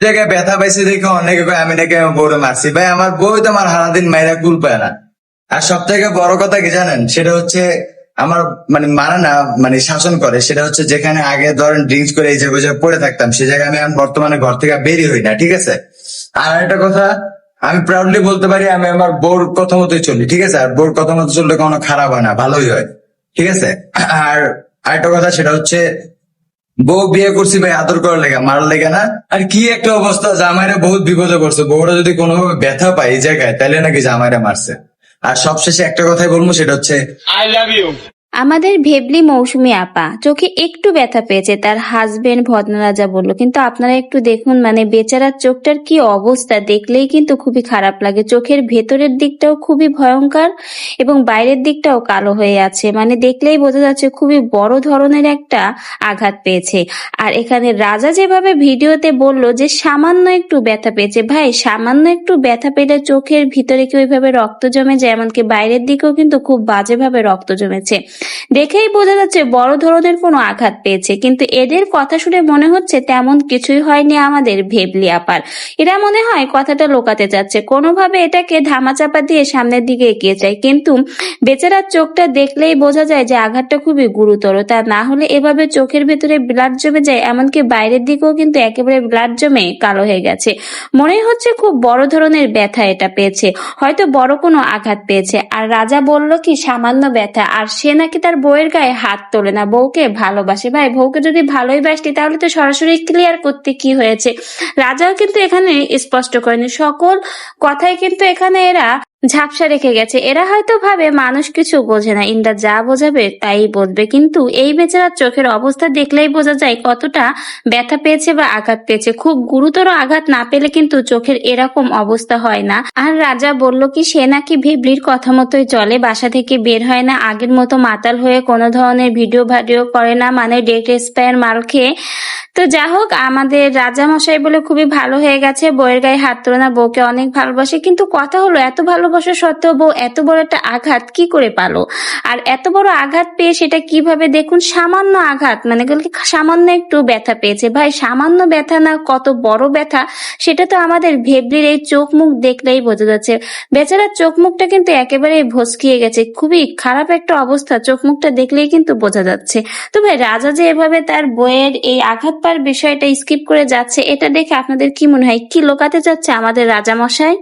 জায়গায় ব্যথা পাইছে দেখে অনেকে আমি নাকি আমার বউরে মারছি। ভাই, আমার বউ তো আমার সারাদিন মাইরা কুল পায় না। আর সব থেকে বড় কথা কি জানেন? সেটা হচ্ছে আমার মানে মারা না মানে শাসন করে, সেটা হচ্ছে যেখানে আগে ধরেন ড্রিঙ্কস করে এই যে পড়ে থাকতাম, সে জায়গায় আমি বর্তমানে ঘর থেকে বেরি হই না, ঠিক আছে? আর একটা কথা, আমি প্রাউডলি বলতে পারি, আমি আমার বউর কথা মতোই চলি, ঠিক আছে? আর বউর কথা মতো চললে কোনো খারাপ হয় না, ভালোই হয়, ঠিক আছে? আর আরেকটা কথা, সেটা হচ্ছে বউ বিয়ে করছি ভাই, আদর করার লেগে, মারার লেগে না। আর কি একটা অবস্থা, জামাইরে বহুত বিপদে করছে বউরা যদি কোনোভাবে ব্যথা পায় এই জায়গায় তাহলে নাকি জামাইরা মারছে। আর সবশেষে একটা কথাই বলব, সেটা হচ্ছে আই লাভ you. আমাদের ভেবলি মৌসুমী আপা, চোখে একটু ব্যথা পেয়েছে, তার হাজবেন্ড ভদ্ররাজা বলল, কিন্তু আপনারা একটু দেখুন মানে বেচারার চোখটার কি অবস্থা? দেখলেই কিন্তু খুবই খারাপ লাগে। চোখের ভেতরের দিকটাও খুবই ভয়ঙ্কর এবং বাইরের দিকটাও কালো হয়ে আছে। মানে দেখলেই বোঝা যাচ্ছে খুবই বড় ধরনের একটা আঘাত পেয়েছে। আর এখানে রাজা যেভাবে ভিডিওতে বলল যে, সামান্য একটু ব্যথা পেয়েছে। ভাই, সামান্য একটু ব্যথা পেলে চোখের ভিতরে কি ওইভাবে রক্ত জমে যায়? এমনকি বাইরের দিকেও কিন্তু খুব বাজেভাবে রক্ত জমেছে। দেখেই বোঝা যাচ্ছে বড় ধরনের কোনো আঘাত পেয়েছে। কিন্তু এদের কথা শুনে মনে হচ্ছে তেমন কিছুই হয়নি আমাদের ভেবলি আপার। এরা মনে হয় কথাটা লোকাতে যাচ্ছে। কোনোভাবে এটাকে ধামাচাপা দিয়ে সামনের দিকে এগিয়ে যায়। কিন্তু বেচারার চোখটা দেখলেই বোঝা যায় যে আঘাতটা খুবই গুরুতর। তা না হলে এভাবে চোখের ভেতরে ব্লাড জমে যায়, এমনকি বাইরের দিকেও কিন্তু একেবারে ব্লাড জমে কালো হয়ে গেছে। মনে হচ্ছে খুব বড় ধরনের ব্যথা এটা পেয়েছে। হয়তো বড় কোনো আঘাত পেয়েছে। আর রাজা বলল কি, সামান্য ব্যথা। আর সে নাকি তার বউয়ের গায়ে হাত তোলে না? বউকে ভালোবাসে। ভাই, বউকে যদি ভালোই বাসতি তাহলে তো সরাসরি ক্লিয়ার করতে কি হয়েছে? রাজাও কিন্তু এখানে স্পষ্ট করেনি। সকল কথাই কিন্তু এখানে এরা ঝাপসা রেখে গেছে। এরা হয়তো ভাবে, মানুষ কিছু বোঝে না। ইন্দ্রা যা বোঝাবে তাই বলবে। কিন্তু এই বেচারার চোখের অবস্থা দেখলেই বোঝা যায় কতটা ব্যথা পেয়েছে বা আঘাত পেয়েছে। খুব গুরুতর আঘাত না পেলে কিন্তু চোখের এরকম অবস্থা হয় না। আর রাজা বলল কি, সে নাকি ভেবলির কথা মতোই চলে, বাসা থেকে বের হয় না। আগের মতো মাতাল হয়ে কোনো ধরনের ভিডিও ভিডিও করে না মানে ডেট এক্সপায়ার মাল খেয়ে। তো যা হোক, আমাদের রাজা মশাই বলে খুবই ভালো হয়ে গেছে। বইয়ের গায়ে হাত তোলে না, বউকে অনেক ভালোবাসে। কিন্তু কথা হলো, এত ভালোবাসা সত্ত্বেও বউ এত বড় একটা আঘাত কি করে পালো? আর এত বড় আঘাত পেয়ে সেটা কীভাবে দেখুন? সামান্য আঘাত মানে সামান্য একটু ব্যথা পেয়েছে। ভাই, সামান্য ব্যথা না, কত বড় ব্যথা, সেটা তো আমাদের ভেবলির এই চোখ মুখ দেখলেই বোঝা যাচ্ছে। বেচারার চোখ মুখটা কিন্তু একেবারে ভসকিয়ে গেছে। খুবই খারাপ একটা অবস্থা, চোখ মুখটা দেখলেই কিন্তু বোঝা যাচ্ছে। তো ভাই, রাজা যে এভাবে তার বইয়ের এই আঘাত পার বিষয়টা স্কিপ করে যাচ্ছে, এটা দেখে আপনাদের কি মনে হয়? কি লোকাতে যাচ্ছে আমাদের রাজা মশাই